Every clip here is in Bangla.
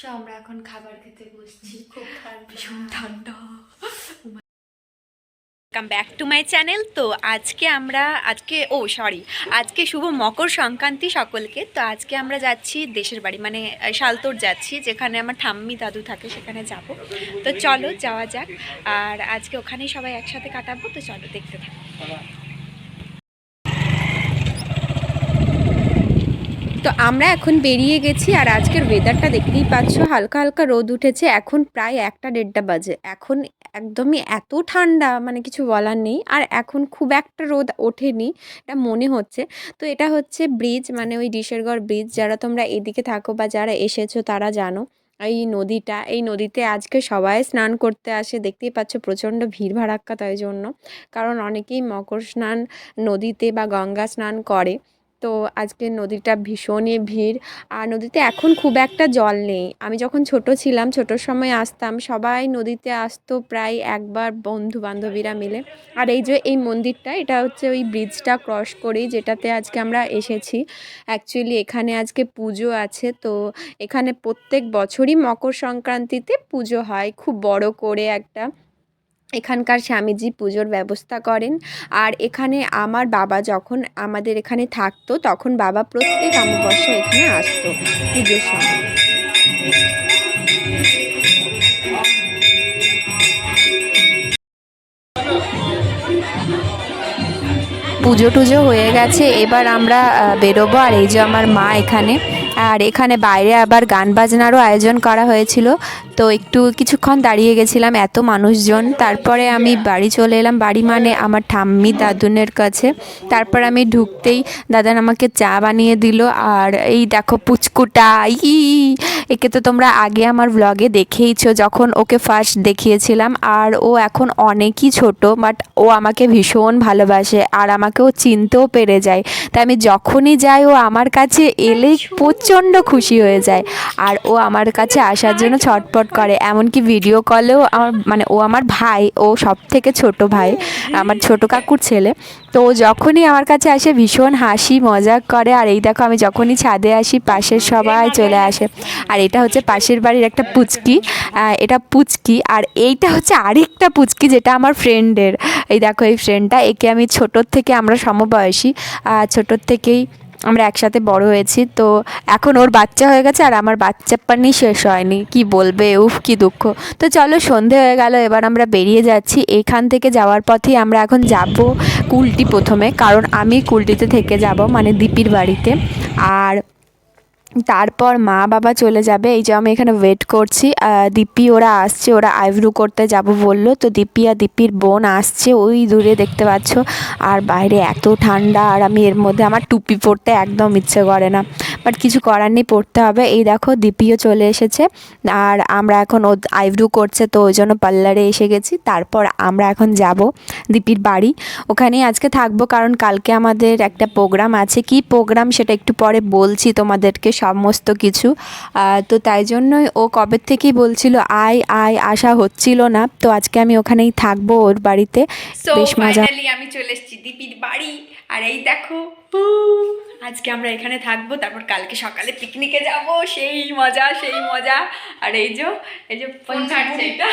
সো আমরা এখন খাবার খেতে বসছি। খুব ভীষণ ঠান্ডা। Come back to my channel তো আজকে আমরা আজকে ও সরি আজকে শুভ মকর সংক্রান্তি সকলকে। তো আজকে আমরা যাচ্ছি দেশের বাড়ি মানে শালতোর যাচ্ছি যেখানে আমার ঠাম্মি দাদু থাকে সেখানে যাব। তো চলো যাওয়া যাক। আর আজকে ওখানেই সবাই একসাথে কাটাবো। তো চলো দেখতে থাকো। তো আমরা এখন বেরিয়ে গেছি আর আজকের ওয়েদারটা দেখতেই পাচ্ছ, হালকা হালকা রোদ উঠেছে। এখন প্রায় একটা দেড়টা বাজে। এখন একদমই এত ঠান্ডা মানে কিছু বলার নেই। আর এখন খুব একটা রোদ ওঠেনি, এটা মনে হচ্ছে। তো এটা হচ্ছে ব্রিজ মানে ওই ডিশেরগড় ব্রিজ যারা তোমরা এদিকে থাকো বা যারা এসেছ, তারা জানো, এই নদীটা, এই নদীতে আজকে সবাই স্নান করতে আসে। দেখতেই পাচ্ছ প্রচণ্ড ভিড় ভাড়াক্কা তাই জন্য। কারণ অনেকেই মকর স্নান নদীতে বা গঙ্গা স্নান করে। তো আজকে নদীটা ভীষণই ভিড়। আর নদীতে এখন খুব একটা জল নেই। আমি যখন ছোট ছিলাম ছোটোর সময় আসতাম, সবাই নদীতে আসতো প্রায় একবার বন্ধু বান্ধবীরা মিলে। আর এই যে এই মন্দিরটা, এটা হচ্ছে ওই ব্রিজটা ক্রস করেই যেটাতে আজকে আমরা এসেছি। অ্যাকচুয়ালি এখানে আজকে পুজো আছে। তো এখানে প্রত্যেক বছরই মকর সংক্রান্তিতে পুজো হয়। খুব বড় করে একটা। এখানকার স্বামীজি পুজোর ব্যবস্থা করেন। আর এখানে আমার বাবা যখন আমাদের এখানে থাকতো, তখন বাবা প্রত্যেক অমাবস্যা এখানে আসতো পুজোর সময়। পুজো টুজো হয়ে গেছে। এবার আমরা বেরোবো। আর এই যে আমার মা এখানে। আর এখানে বাইরে আবার গান বাজনারও আয়োজন করা হয়েছিল। তো একটু কিছুক্ষণ দাঁড়িয়ে গেছিলাম এত মানুষজন। তারপরে আমি বাড়ি চলে এলাম, বাড়ি মানে আমার ঠাম্মি দাদুনের কাছে। তারপর আমি ঢুকতেই দাদান আমাকে চা বানিয়ে দিল। আর এই দেখো পুচকুটা ই একে তো তোমরা আগে আমার ব্লগে দেখেইছো, যখন ওকে ফার্স্ট দেখিয়েছিলাম। আর ও এখন অনেকই ছোট বাট ও আমাকে ভীষণ ভালোবাসে আর আমাকে ও চিনতেও পেরে যায়। তাই আমি যখনই যাই ও আমার কাছে এলেই প্রচণ্ড খুশি হয়ে যায়। আর ও আমার কাছে আসার জন্য ছটপট করে, এমনকি ভিডিও কলেও আমার মানে ও আমার ভাই, ও সব থেকে ছোট ভাই, আমার ছোট কাকুর ছেলে। তো ও যখনই আমার কাছে আসে, ভীষণ হাসি মজা করে। আর এই দেখো, আমি যখনই ছাদে আসি, পাশের সবাই চলে আসে। আর এটা হচ্ছে পাশের বাড়ির একটা পুচকি। এটা পুচকি। আর এইটা হচ্ছে আরেকটা পুচকি, যেটা আমার ফ্রেন্ডের এই দেখো, এই ফ্রেন্ডটা একে আমি ছোটোর থেকে আমরা সমবয়সী। ছোটোর থেকেই আমরা একসাথে বড় হয়েছি, তো এখন ওর বাচ্চা হয়ে গেছে আর আমার বাচ্চা পানি শেষ হয়নি। কি বলবে? উফ, কি দুঃখ। তো চলো, সন্ধে হয়ে গেল, এবার আমরা বেরিয়ে যাচ্ছি। এখান থেকে যাওয়ার পথেই আমরা এখন যাব কুলটি প্রথমে, কারণ আমি কুলটিতে থেকে যাব মানে দীপির বাড়িতে। আর তারপর মা বাবা চলে যাবে। এই যে আমি এখানে ওয়েট করছি। দিপি ওরা আসছে, ওরা আইব্রু করতে যাব বলল। তো দিপি আর দিপির বোন আসছে ওই দূরে দেখতে পাচ্ছ। আর বাইরে এত ঠান্ডা, আর আমি এর মধ্যে আমার টুপি পরতে একদম ইচ্ছে করে না। বাট কিছু করার নেই পড়তে হবে। এই দেখো দিপিও চলে এসেছে। আর আমরা এখন ও আইব্রু করছে তো ওই জন্য পার্লারে এসে গেছি। তারপর আমরা এখন যাব দিপির বাড়ি। ওখানেই আজকে থাকব কারণ কালকে আমাদের একটা প্রোগ্রাম আছে। কি প্রোগ্রাম সেটা একটু পরে বলছি তোমাদেরকে সমস্ত কিছু। তো তাই জন্যই ও কবে থেকেই বলছিল আয় আয় আসা হচ্ছিল না। তো আজকে আমি ওখানেই থাকব ওর বাড়িতে। বেশ মজা। আমি চলে এসেছি দীপির বাড়ি। আর এই দেখো আজকে আমরা এখানে থাকব তারপর কালকে সকালে পিকনিকে যাব সেই মজা সেই মজা। আর এই যে এই যে। পঞ্চমুড়িটা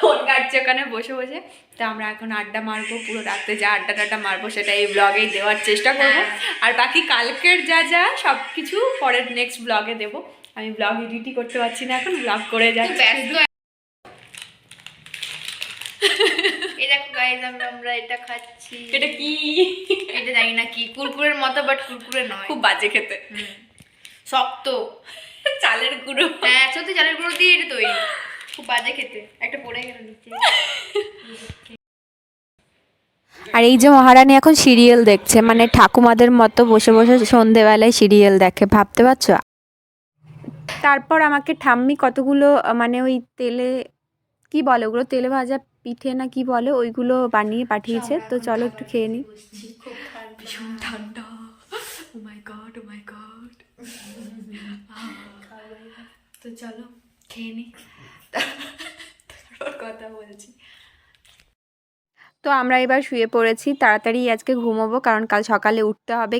ফোন কাটছে ওখানে বসে বসে। তো আমরা এখন আড্ডা মারবো পুরো রাত্রে যা আড্ডা টাড্ডা মারবো সেটা এই ব্লগেই দেওয়ার চেষ্টা করব। আর বাকি কালকের যা যা সব কিছু পরের নেক্সট ব্লগে দেবো। আমি ব্লগ এডিটই করতে পারছি না এখন ব্লগ করে যাচ্ছি। আমরা আমরা এটা খাচ্ছি। এটা কি? এটা জানি না কি কুরকুরের মতো বাট কুরকুরে নয়। খুব বাজে খেতে। শক্ত। চালের গুঁড়ো। হ্যাঁ সত্যি চালের গুঁড়ো দিয়ে এটা তৈরি। খুব বাজে খেতে। একটা পড়ে গেল নিচে আর এই যে মহারানী এখন সিরিয়াল দেখছে মানে ঠাকুমাদের মতো বসে বসে সন্ধেবেলায় সিরিয়াল দেখে ভাবতে পারছ? তারপর আমাকে ঠাম্মি কতগুলো মানে ওই তেলে কি বলে ওগুলো? তেলে ভাজা পিঠে না কি বলে ওইগুলো বানিয়ে পাঠিয়েছে। তো চলো একটু খেয়ে নিই। ভীষণ ঠান্ডা। ও মাই গড ও মাই গড তো চলো খেয়ে নি। তারপর কথা বলছি। তো আমরা এবার শুয়ে পড়েছি তাড়াতাড়ি আজকে ঘুমোবো কারণ কাল সকালে উঠতে হবে।